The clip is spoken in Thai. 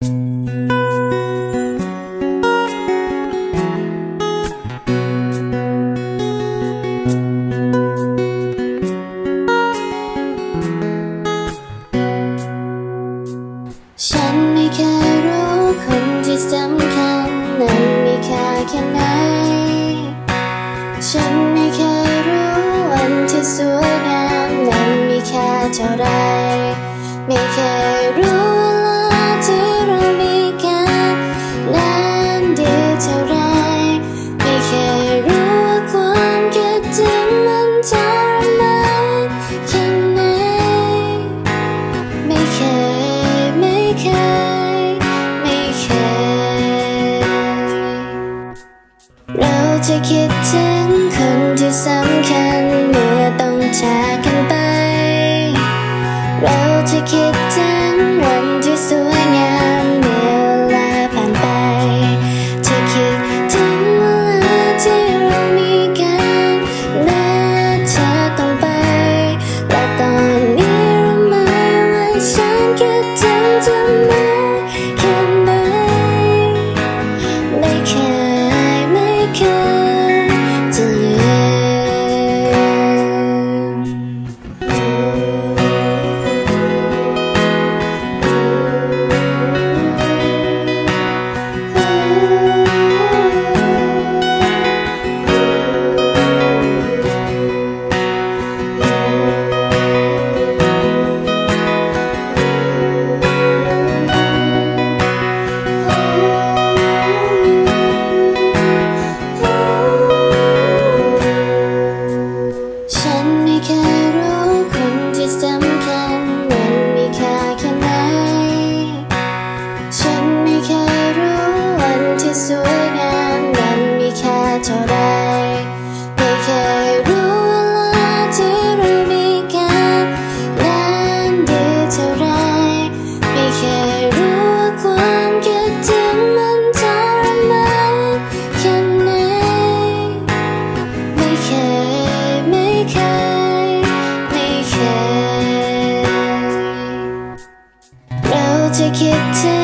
ฉันไม่เคยรู้คนที่สำคัญนั้นมีค่าแค่ไหน ฉันไม่เคยรู้วันที่สวยงามนั้นมีค่าเท่าไร ไม่เคยรู้ จะคิดถึงคนที่สำคัญเมื่อต้องจากกันไป เราจะคิดถึงวันที่สวยงามเมื่อเวลาผ่านไป จะคิดถึงเวลาที่เรามีกันและเธต้องไป และตอนนี้รู้ไหมว่าฉันคิดถึงเธอ แค่รู้คนที่สำคัญมันมีค่าแค่ไหน ฉันไม่เคยรู้วันที่สวย to it. to